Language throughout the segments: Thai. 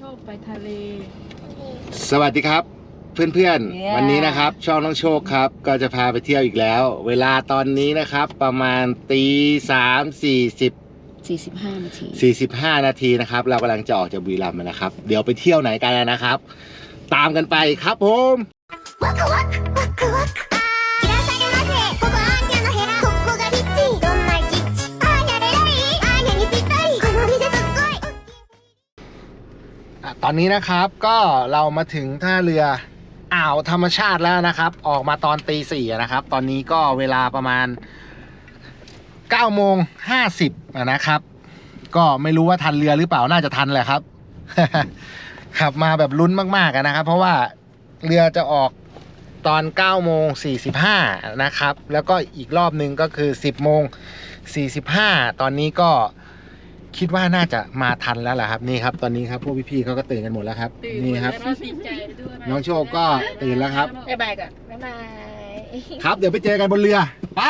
ชอไปทะเล สวัสดีครับ เพื่อนๆ Yeah วันนี้นะครับ ช่องน้องโชคครับ ก็จะพาไปเที่ยวอีกแล้ว เวลาตอนนี้นะครับ ประมาณตีสามสี่สิบสี่สิบห้านาทีสี่สิบห้านาทีนะครับ เรากำลังจะออกจากบีรัมย์นะครับ เดี๋ยวไปเที่ยวไหนกันนะครับ ตามกันไปครับผม Waka waka waka waka อนนี้นะครับก็เรามาถึงท่าเรืออ่าวธรรมชาติแล้วนะครับ ออกมาตอนตีสี่นะครับ ตอนนี้ก็เวลาประมาณ9โมง50นะครับ ก็ไม่รู้ว่าทันเรือหรือเปล่าน่าจะทันแหละครับ ขับมาแบบลุ้นมากๆนะครับ เพราะว่าเรือจะออกตอน9โมง45นะครับ แล้วก็อีกรอบหนึ่งก็คือ 10โมง45ตอนนี้ก็ คิดว่าน่าจะมาทันแล้วแหละครับนี่ครับ ตอนนี้ครับพวกพี่ๆเขาก็ตื่นกันหมดแล้วครับ ตื่นนี่ครับ แล้วดีใจด้วยน้องโชคก็ตื่นแล้วครับ บ๊ายบายก่อน บ๊ายบาย ครับ เดี๋ยวไปเจอกันบนเรือ ไป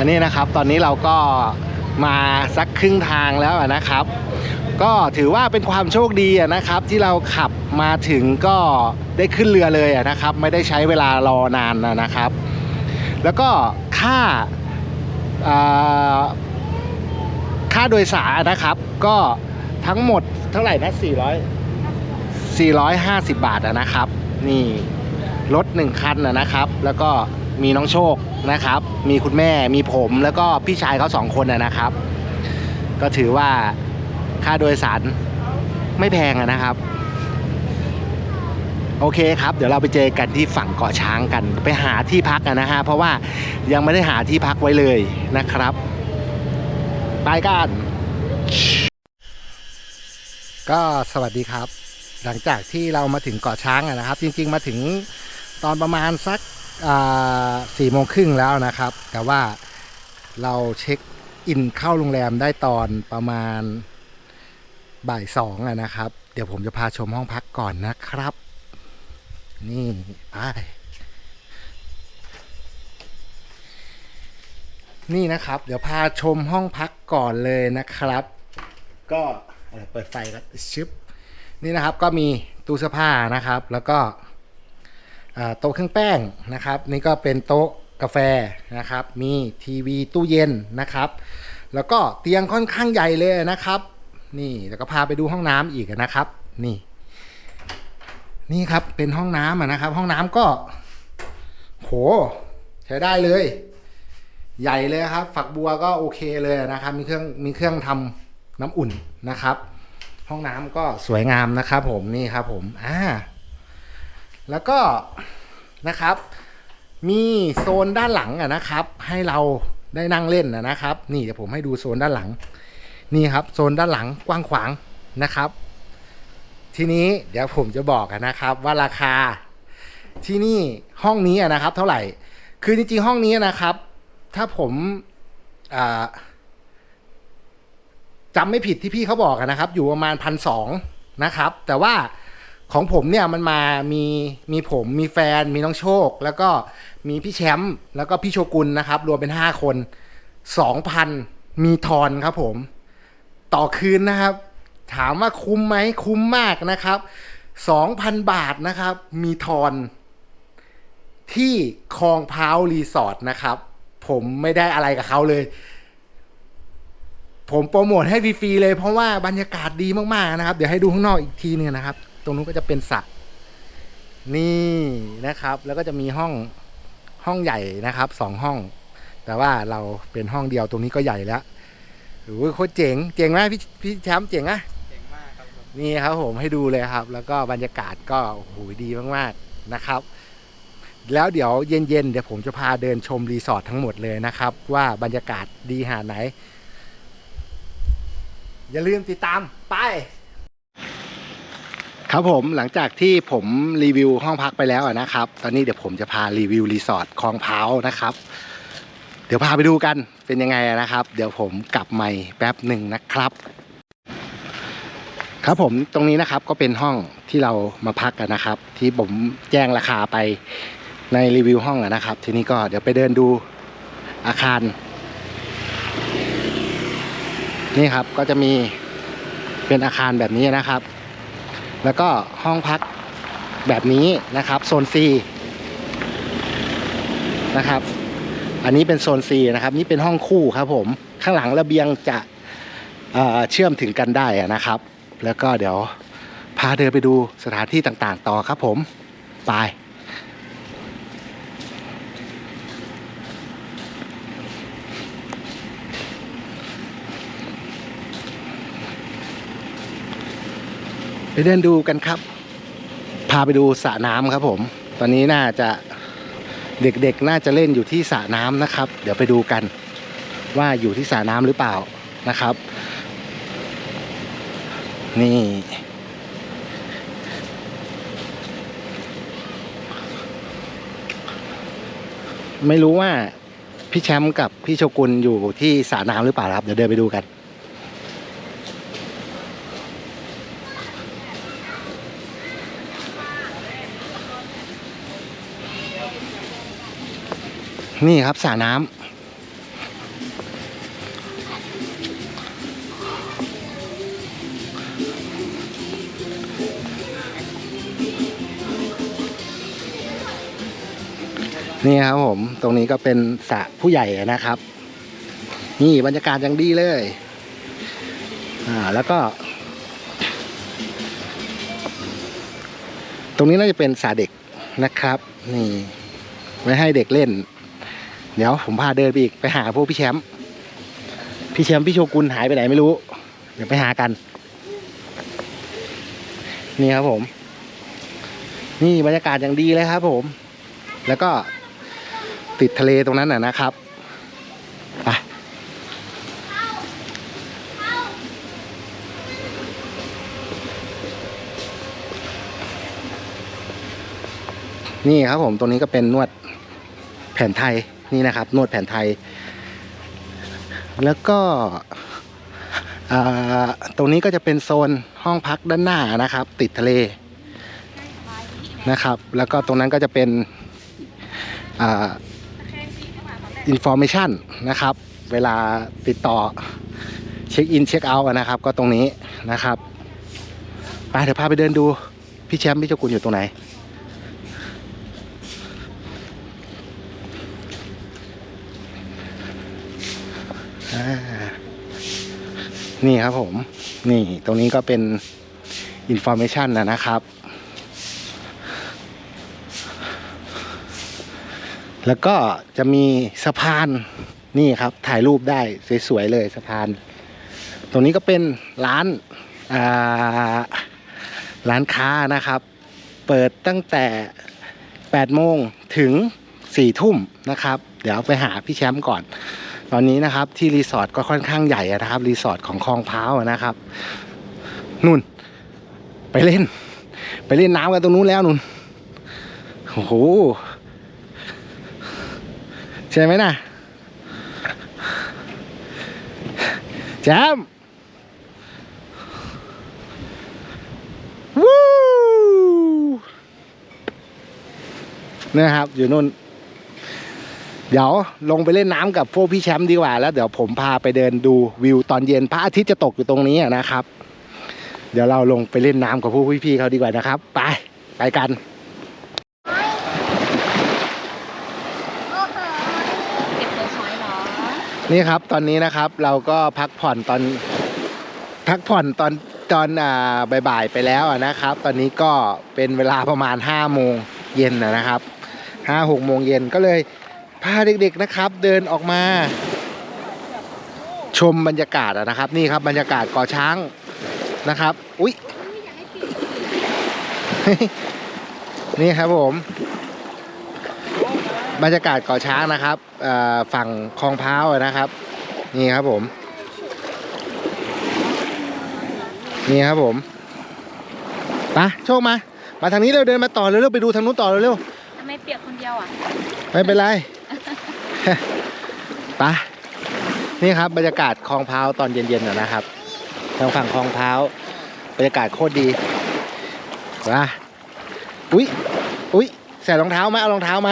อันนี้นะครับตอนนี้เราก็มาสักครึ่งทางแล้วนะครับ ก็ถือว่าเป็นความโชคดีนะครับ ที่เราขับมาถึงก็ได้ขึ้นเรือเลยนะครับ ไม่ได้ใช้เวลารอนานนะครับ แล้วก็ค่าค่าโดยสารนะครับ ก็ทั้งหมดเท่าไหร่นะ400 450 บาทนะครับ นี่รถหนึ่งคันนะครับ แล้วก็ มีน้องโชคนะครับ มีคุณแม่มีผมแล้วก็พี่ชายเขาสองคนนะครับ ก็ถือว่าค่าโดยสารไม่แพงนะครับ โอเคครับ เดี๋ยวเราไปเจอกันที่ฝั่งเกาะช้างกัน ไปหาที่พักกันนะฮะเพราะว่ายังไม่ได้หาที่พักไว้เลยนะครับ ไปกัน ก็สวัสดีครับ หลังจากที่เรามาถึงเกาะช้างนะครับ จริง ๆ มาถึงตอนประมาณสัก สี่โมงครึ่งแล้วนะครับ แต่ว่าเราเช็คอินเข้าโรงแรมได้ตอนประมาณบ่ายสองอะนะครับ เดี๋ยวผมจะพาชมห้องพักก่อนนะครับ นี่ไปนี่นะครับ เดี๋ยวพาชมห้องพักก่อนเลยนะครับ ก็เอ่อเปิดไฟครับชึบนี่นะครับก็มีตู้เสื้อผ้านะครับ แล้วก็ โต๊ะเครื่องแป้งนะครับ นี่ก็เป็นโต๊ะกาแฟนะครับ มีทีวีตู้เย็นนะครับ แล้วก็เตียงค่อนข้างใหญ่เลยนะครับ นี่แล้วก็พาไปดูห้องน้ำอีกนะครับ นี่ นี่ครับเป็นห้องน้ำนะครับ ห้องน้ำก็ โห ใช้ได้เลย ใหญ่เลยครับ ฝักบัวก็โอเคเลยนะครับ มีเครื่องมีเครื่องทำน้ำอุ่นนะครับ ห้องน้ำก็สวยงามนะครับ ผมนี่ครับผมอ่า แล้วก็นะครับ มีโซนด้านหลังอะนะครับ ให้เราได้นั่งเล่นอะนะครับ นี่เดี๋ยวผมให้ดูโซนด้านหลัง นี่ครับโซนด้านหลังกว้างขวางนะครับ ทีนี้เดี๋ยวผมจะบอกนะครับว่าราคาที่นี่ห้องนี้อะนะครับ เท่าไหร่ คือจริงๆห้องนี้นะครับ ถ้าผมจำไม่ผิดที่พี่เขาบอกนะครับ อยู่ประมาณพันสองนะครับ แต่ว่า ของผมเนี่ยมันมามีมีผมมีแฟนมีน้องโชค แล้วก็มีพี่แชมป์แล้วก็พี่โชกุนนะครับ รวมเป็นห้าคนสองพันมีทอนครับผม ต่อคืนนะครับ ถามว่าคุ้มไหมคุ้มมากนะครับสองพันบาทนะครับ มีทอน ที่คลองพร้าวรีสอร์ทนะครับ ผมไม่ได้อะไรกับเขาเลยผมโปรโมทให้ฟรีๆเลยเพราะว่าบรรยากาศดีมากๆนะครับ เดี๋ยวให้ดูข้างนอกอีกทีนึงนะครับ ตรงนู้นก็จะเป็นสระนี่นะครับ แล้วก็จะมีห้องห้องใหญ่นะครับสองห้อง แต่ว่าเราเป็นห้องเดียวตรงนี้ก็ใหญ่แล้วโอ้ยโคตรเจ๋งเจ๋งไหมพี่พี่แชมป์เจ๋งอะเจ๋งมากครับนี่ครับผมให้ดูเลยครับ แล้วก็บรรยากาศก็โอ้โหดีมากๆนะครับ แล้วเดี๋ยวเย็นๆเดี๋ยวผมจะพาเดินชมรีสอร์ททั้งหมดเลยนะครับ ว่าบรรยากาศดีหาดไหน อย่าลืมติดตามไป ครับผมหลังจากที่ผมรีวิวห้องพักไปแล้วนะครับ ตอนนี้เดี๋ยวผมจะพารีวิวรีสอร์ทคลองพร้าวนะครับ เดี๋ยวพาไปดูกันเป็นยังไงนะครับ เดี๋ยวผมกลับใหม่แป๊บหนึ่งนะครับ ครับผมตรงนี้นะครับก็เป็นห้องที่เรามาพักกันนะครับ ที่ผมแจ้งราคาไปในรีวิวห้องนะครับ ทีนี้ก็เดี๋ยวไปเดินดูอาคาร นี่ครับก็จะมีเป็นอาคารแบบนี้นะครับ แล้วก็ห้องพักแบบนี้นะครับโซน C นะครับ อันนี้เป็นโซน C นะครับ นี่เป็นห้องคู่ครับผมข้างหลังระเบียงจะเเชื่อมถึงกันได้นะครับ แล้วก็เดี๋ยวพาเดินไปดูสถานที่ต่างๆ ต่อครับผม ไป เดินดูกันครับ พาไปดูสระน้ำครับผม ตอนนี้น่าจะเด็กๆน่าจะเล่นอยู่ที่สระน้ำนะครับ เดี๋ยวไปดูกัน ว่าอยู่ที่สระน้ำหรือเปล่านะครับ นี่ไม่รู้ว่าพี่แชมป์กับพี่โชกุนอยู่ที่สระน้ำหรือเปล่าครับ เดี๋ยวเดินไปดูกัน นี่ครับสระน้ำนี่ครับผม ตรงนี้ก็เป็นสระผู้ใหญ่นะครับ นี่บรรยากาศยังดีเลย อ่าแล้วก็ ตรงนี้น่าจะเป็นสระเด็กนะครับ นี่ไว้ให้เด็กเล่น เดี๋ยวผมพาเดินไปอีกไปหาพวกพี่แชมป์พี่แชมป์พี่โชกุนหายไปไหนไม่รู้ เดี๋ยวไปหากัน นี่ครับผม นี่บรรยากาศอย่างดีเลยครับผม แล้วก็ติดทะเลตรงนั้นน่ะนะครับไปนี่ครับผมตรงนี้ก็เป็นนวดแผนไทย นี่นะครับ นวดแผนไทย แล้วก็ตรงนี้ก็จะเป็นโซนห้องพักด้านหน้านะครับ ติดทะเลนะครับ แล้วก็ตรงนั้นก็จะเป็นอินฟอร์เมชันนะครับ เวลาติดต่อเช็คอินเช็คเอาท์นะครับ ก็ตรงนี้นะครับไปเดี๋ยวพาไปเดินดู พี่แชมป์พี่เจ้ากุลอยู่ตรงไหน นี่ครับผม นี่ตรงนี้ก็เป็นอินฟอร์เมชันนะนะครับ แล้วก็จะมีสะพานนี่ครับถ่ายรูปได้สวยๆเลยสะพาน ตรงนี้ก็เป็นร้านร้านค้านะครับ เปิดตั้งแต่ 8 โมงถึง 4 ทุ่มนะครับ เดี๋ยวไปหาพี่แชมป์ก่อน ตอนนี้นะครับที่รีสอร์ทก็ค่อนข้างใหญ่นะครับรีสอร์ทของคลองพร้าวนะครับนุ่น ไปเล่น ไปเล่นน้ำกันตรงนู้นแล้วนุ่นโอ้โหใช่ไหมนะแจมวู้นะครับอยู่นู่น เดี๋ยวลงไปเล่นน้ำกับพวกพี่แชมป์ดีกว่า แล้วเดี๋ยวผมพาไปเดินดูวิวตอนเย็นพระอาทิตย์จะตกอยู่ตรงนี้นะครับ เดี๋ยวเราลงไปเล่นน้ำกับพวกพี่ๆเขาดีกว่านะครับ ไปไปกันนี่ครับตอนนี้นะครับเราก็พักผ่อนตอนพักผ่อนตอนตอนอ่าบ่ายๆไปแล้วนะครับ ตอนนี้ก็เป็นเวลาประมาณ5้าโมงเย็นนะครับห้าหกโมงเย็นก็เลย พาเด็กๆนะครับ เดินออกมา ชมบรรยากาศนะครับ นี่ครับบรรยากาศก่อช้างนะครับ อุ๊ยนี่ครับผมบรรยากาศเกาะช้างนะครับฝั่งคลองพร้าวนะครับ นี่ครับผม นี่ครับผมไปะโชคมา มาทางนี้เร็วเดินมาต่อเร็วๆไปดูทางนู้นต่อเร็วๆ ทำไมเปียกคนเดียวอะๆไม่เป็นไรไปะนี่ครับบรรยากาศคลองพร้าวตอนเย็นๆน่ะนะครับ ทางฝั่งคลองพร้าวบรรยากาศโคตรดีมาอุ๊ย อุ๊ย ใส่รองเท้าไหมเอารองเท้าไหม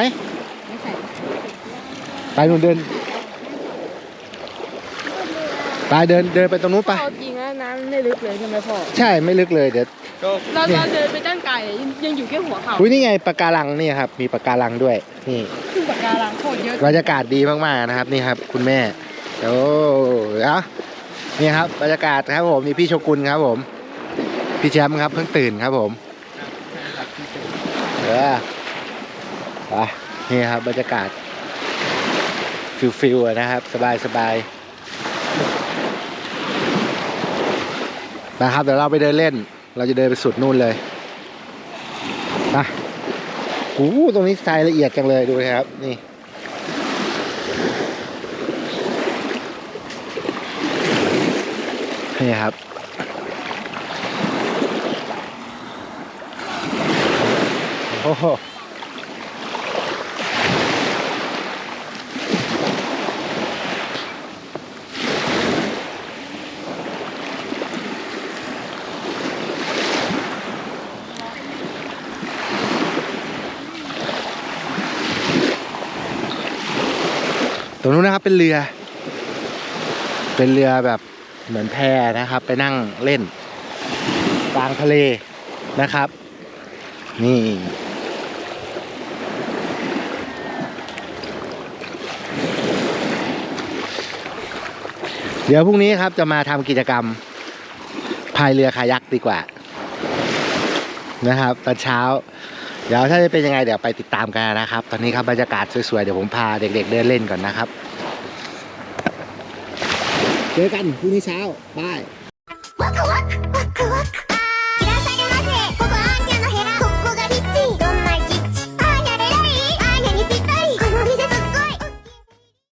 ไม่ใส่ไปหนูเดินไปเดินเดินไปตรงนู้นไป เอาจริงนะน้ำไม่ลึกเลยใช่ไหมพ่อ ใช่ไม่ลึกเลยเดี๋ยว เราเราเดินไปด้านไกลยังยังอยู่แค่หัวเขาอุ้ยนี่ไงปะการังนี่ครับ มีปะการังด้วย นี่ขึ้นปากการังโคตรเยอะบรรยากาศดีมากๆนะครับ นี่ครับ คุณแม่โอ้เอานี่ครับบรรยากาศครับผมนี่พี่โชกุนครับผม พี่แชมป์ครับเพิ่งตื่นครับผมเออไปนี่ครับบรรยากาศฟิลฟิลๆนะครับ สบายสบายนะครับเดี๋ยวเราไปเดินเล่น เราจะเดินไปสุดนู่นเลยไปโอ้ตรงนี้ทรายละเอียดจังเลยดูนะครับ นี่ นี่ครับโอ้โห ตรงนู้นนะครับเป็นเรือ เป็นเรือแบบเหมือนแพนะครับ ไปนั่งเล่นกลางทะเลนะครับ นี่เดี๋ยวพรุ่งนี้ครับจะมาทำกิจกรรมพายเรือคายักดีกว่า นะครับตอนเช้า เดี๋ยวถ้าจะเป็นยังไงเดี๋ยวไปติดตามกันนะครับ ตอนนี้ครับบรรยากาศสวยๆเดี๋ยวผมพาเด็ก ๆ เดินเล่นก่อนนะครับ เจอกันพรุ่งนี้เช้าบาย